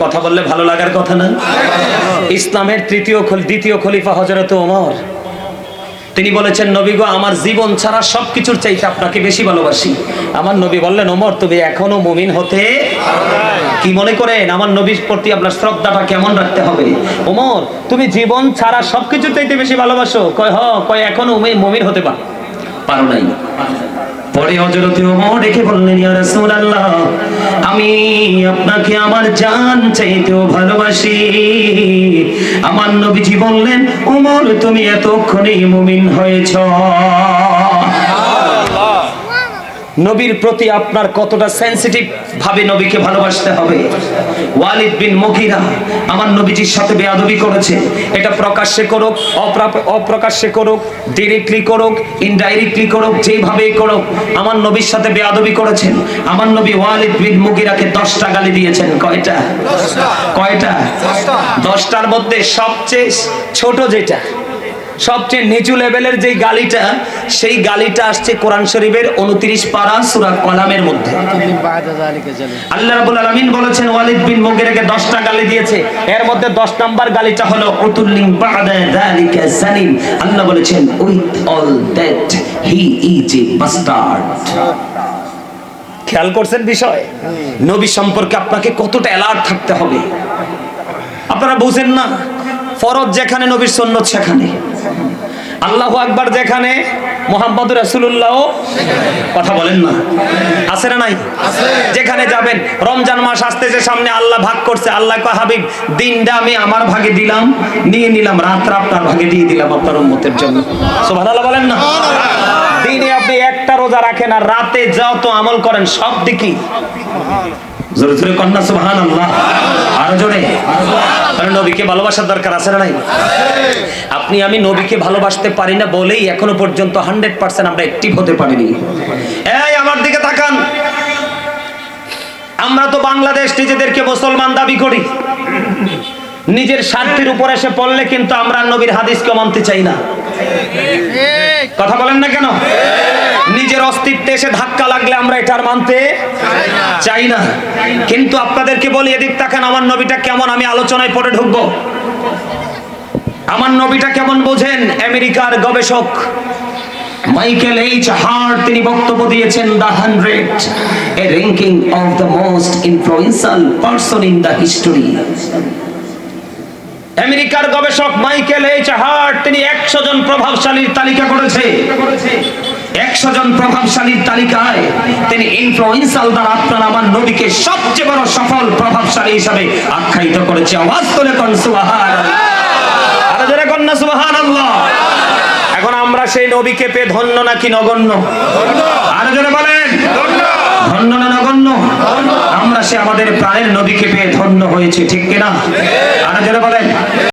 কথা বললে ভালো লাগার কথা না? ইসলামের তৃতীয় দ্বিতীয় খলিফা হজরত ওমর। তিনি বলেছেন, নবী গো, আমার জীবন ছাড়া সবকিছুর চাইতে আপনাকে বেশি ভালোবাসি। আমার নবী বললেন, ওমর, তুমি এখনও মুমিন হতে কি মনে করেন? আমার নবীর প্রতি আপনার শ্রদ্ধাটা কেমন রাখতে হবে? ওমর, তুমি জীবন ছাড়া সবকিছুর চাইতে বেশি ভালোবাসো? কয়, হ, কয়, এখনও মুমিন হতে পার। পারো নাই। পরে হযরত ওমর রেখে বললেন, ইয়া রাসূলুল্লাহ আমি আপনাকে আমার জান চাইতেও ভালোবাসি। আমার নবীজি বললেন উমর তুমি এতক্ষণে মুমিন হয়েছ। নবীর প্রতি আপনার কতটা সেন্সিটিভ ভাবে নবীকে ভালোবাসতে হবে। ওয়ালিদ বিন মুগিরা আমার নবীজির সাথে বেয়াদবি করেছে। এটা প্রকাশ্যে করুক, অপ্রা- অপ্রকাশ্যে করুক ডিরেক্টলি করুক ইনডাইরেক্টলি করুক যেভাবেই করুক, আমার নবীর সাথে বেয়াদবি করেছেন। আমার নবী ওয়ালিদ বিন মুগিরাকে দশটা গালি দিয়েছেন। কয়টা? কয়টা? দশটার মধ্যে সবচেয়ে ছোট যেটা সবচেয়ে নিচু লেভেলের যে গালিটা, সেই গালিটা আসছে কোরআন শরীফের উনত্রিশ পারা সুরা কলামের মধ্যে। আল্লাহ রাবুল আলমিন বলেছেন, ওয়ালিদ বিন মুগেরকে দশটা গালি দিয়েছে। এর মধ্যে দশ নম্বর গালিটা হলো উতুল্লিং আল্লাহ বলেছেন, with all that he is a bastard. খেয়াল করছেন বিষয়? নবী সম্পর্কে আপনাকে কতটা অ্যালার্ট থাকতে হবে? আপনারা বুঝেন না? ফরজ যেখানে, নবীর সন্ন্যত সেখানে। আল্লাহ আকবার যেখানে, মোহাম্মদ রাসুল্লাহ কথা বলেন না। আছে না নাই? যেখানে যাবেন, রমজান মাস আসতেছে, সামনে আল্লাহ ভাগ করছে, আল্লাহ কয়, হাবিব, দিনটা আমি আমার ভাগে দিলাম, নিয়ে নিলাম রাত আপনার ভাগে দিয়ে দিলাম আপনার উন্মতের জন্য। সোভাদ বলেন না? আপনি একটা রোজা রাখেন আর রাতে যাও তো আমল করেন, সব আপনি, আমি নবীকে ভালোবাসতে পারি না বলেই এখনও পর্যন্ত হান্ড্রেড পার্সেন্ট আমরা হতে পারিনি। এই, আমার দিকে তাকান। আমরা তো বাংলাদেশ নিজেদেরকে মুসলমান দাবি করি। নিজের স্বার্থের উপর এসে পড়লে কিন্তু আমরা নবীর হাদিসকে মানতে চাই না। কথা বলেন না কেন? নিজের অস্তিত্বে এসে ধাক্কা লাগলে আমরা এটা মানতে চাই না। কিন্তু আপনাদেরকে বলি, এদিক তাকান, আমার নবীটা কেমন? আমি আলোচনায় পরে ঢুকবো। আমার নবীটা কেমন বোঝেন? আমেরিকার গবেষক মাইকেল এইচ হার্ট, তিনি বক্তব্য দিয়েছেন, the hundred a ranking of the most influential person in the history. আমেরিকার গবেষক মাইকেল এইচ হার্ট, তিনি একশো জন প্রভাবশালীর তালিকা করেছে। একশো জন প্রভাবশালীর তালিকায় তিনি ইনফ্লুয়েন্সাল দ্বারা আপনার আমার নবীকে সবচেয়ে বড় সফল প্রভাবশালী হিসাবে আখ্যায়িত করেছে। আওয়াজ তুলে কোন সুবহান আরও জোরে কোন না সুবহান এখন আমরা সেই নবীকে পেয়ে ধন্য নাকি নগণ্য? আরও জোরে বলেন। ধন্য না নগণ্য? আমরা সে আমাদের প্রাণের নবীকে পেয়ে ধন্য হয়েছে, ঠিক কিনা? আরও জোরে বলেন।